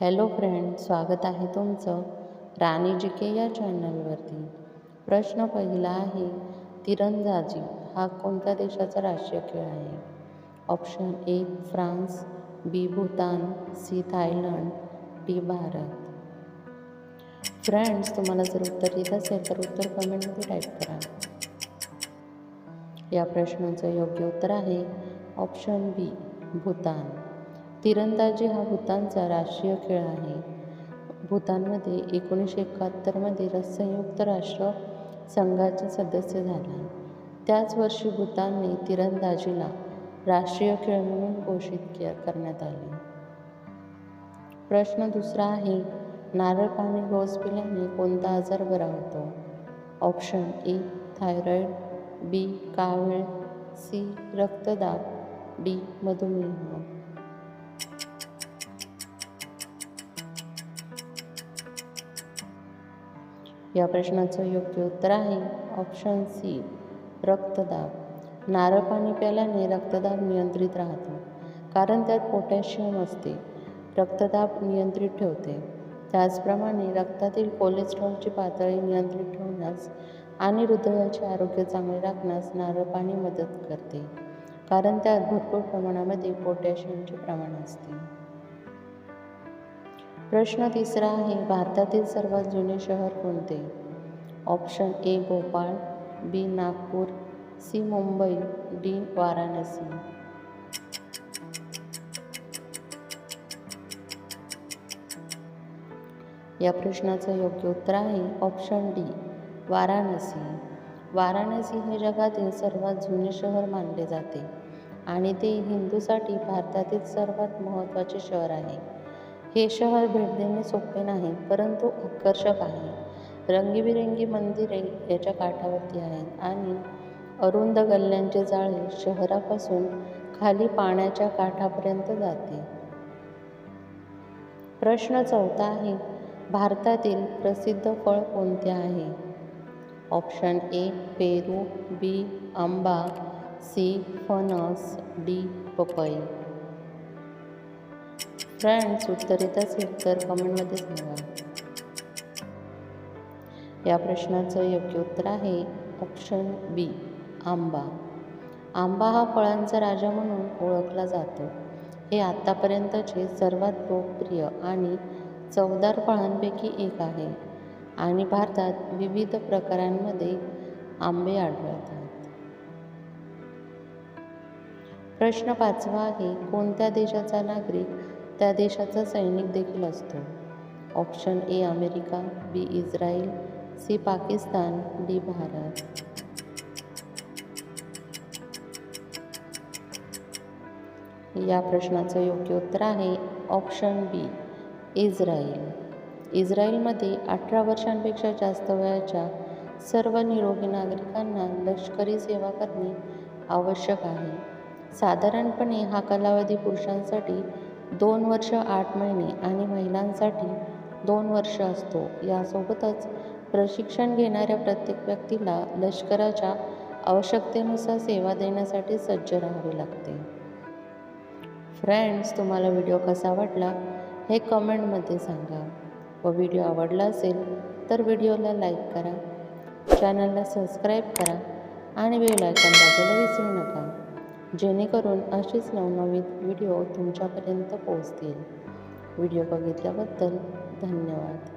Hello friend स्वागत आहे तुमचं राणी जी के या चॅनलवरती. प्रश्न पहिला आहे तिरंदाजी हा कोणत्या देशाचा राष्ट्रीय खेळ आहे? Option A France B Bhutan C Thailand D Bharat. Friends तुम्हाला जर उत्तर येत असेल तर उत्तर कमेंटमध्ये टाईप करा. या प्रश्नाचं योग्य उत्तर आहे ऑप्शन बी भूतान. तिरंदाजी हा भूतानचा राष्ट्रीय खेळ आहे. भूतानमध्ये एकोणीसशे एकाहत्तरमध्ये संयुक्त राष्ट्र संघाचे सदस्य झाला. त्याच वर्षी भूतानने तिरंदाजीला राष्ट्रीय खेळ म्हणून घोषित के करण्यात आले. प्रश्न दुसरा आहे नारळ पाणी रोज पिल्याने कोणता आजार बरा होतो? ऑप्शन ए थायरॉईड बी कावीळ सी रक्तदाब डी मधुमेह. या प्रश्नाचं योग्य उत्तर आहे. ऑप्शन सी रक्तदाब. नारळ पाणी प्याल्याने रक्तदाब नियंत्रित राहतो कारण त्यात पोटॅशियम असते. रक्तदाब नियंत्रित ठेवते. त्याचप्रमाणे रक्तातील कोलेस्ट्रॉलची पातळी नियंत्रित ठेवण्यास आणि हृदयाचे आरोग्य चांगले राखण्यास नारळ पाणी मदत करते कारण त्यात भरपूर प्रमाणामध्ये पोटॅशियमचे प्रमाण असते. प्रश्न तिसरा आहे भारतातील सर्वात जुने शहर कोणते? Option A Bhopal B Nagpur C Mumbai D Varanasi. या प्रश्नाचं योग्य उत्तर आहे ऑप्शन डी वाराणसी. वाराणसी हे जगातील सर्वात जुने शहर मानले जाते आणि ते हिंदूसाठी भारतातील सर्वात महत्त्वाचे शहर आहे. हे शहर भेट देणे सोपे नाही परंतु आकर्षक आहे. रंगीबिरंगी मंदिरे याच्या काठावरती आहेत आणि अरुंद गल्ल्यांचे जाळे शहरापासून खाली पाण्याच्या काठापर्यंत जाते. प्रश्न चौथा आहे भारतातील प्रसिद्ध फळ कोणते आहे? ऑप्शन ए पेरू बी आंबा सी फणस डी पपई. फ्रेंड्स उत्तर येत असेल तर कमेंटमध्ये सांगा. या प्रश्नाचं योग्य उत्तर आहे ऑप्शन बी आंबा. आंबा हा फळांचा राजा म्हणून ओळखला जातो. हे आत्तापर्यंतचे सर्वात लोकप्रिय आणि चवदार फळांपैकी एक आहे आणि भारतात विविध प्रकारांमध्ये आंबे आढळतात. प्रश्न पाचवा आहे कोणत्या देशाचा नागरिक त्या देशाचा सैनिक देखील असतो. Option A America B Israel C Pakistan D Bharat. या प्रश्नाचं योग्य उत्तर आहे ऑप्शन बी इस्रायल. इस्रायलमध्ये अठरा वर्षांपेक्षा जास्त वयाच्या सर्व निरोगी नागरिकांना लष्करी सेवा करणे आवश्यक आहे. साधारणपणे हा कालावधी पुरुषांसाठी दोन वर्ष आठ महिने आणि महिलांसाठी दोन वर्ष असतो. यासोबतच प्रशिक्षण घेणाऱ्या प्रत्येक व्यक्तीला लष्कराच्या आवश्यकतेनुसार सेवा देण्यासाठी सज्ज राहावे लागते. फ्रेंड्स तुम्हाला व्हिडिओ कसा वाटला हे कमेंटमध्ये सांगा. व व्हिडिओ आवडला असेल तर व्हिडिओला लाईक करा. चॅनलला सबस्क्राईब करा आणि बेल आयकॉन दाबायला विसरू नका. जेणेकरून असेच नवनवीन व्हिडिओ तुमच्यापर्यंत पोहोचतील. व्हिडिओ बघितल्याबद्दल धन्यवाद.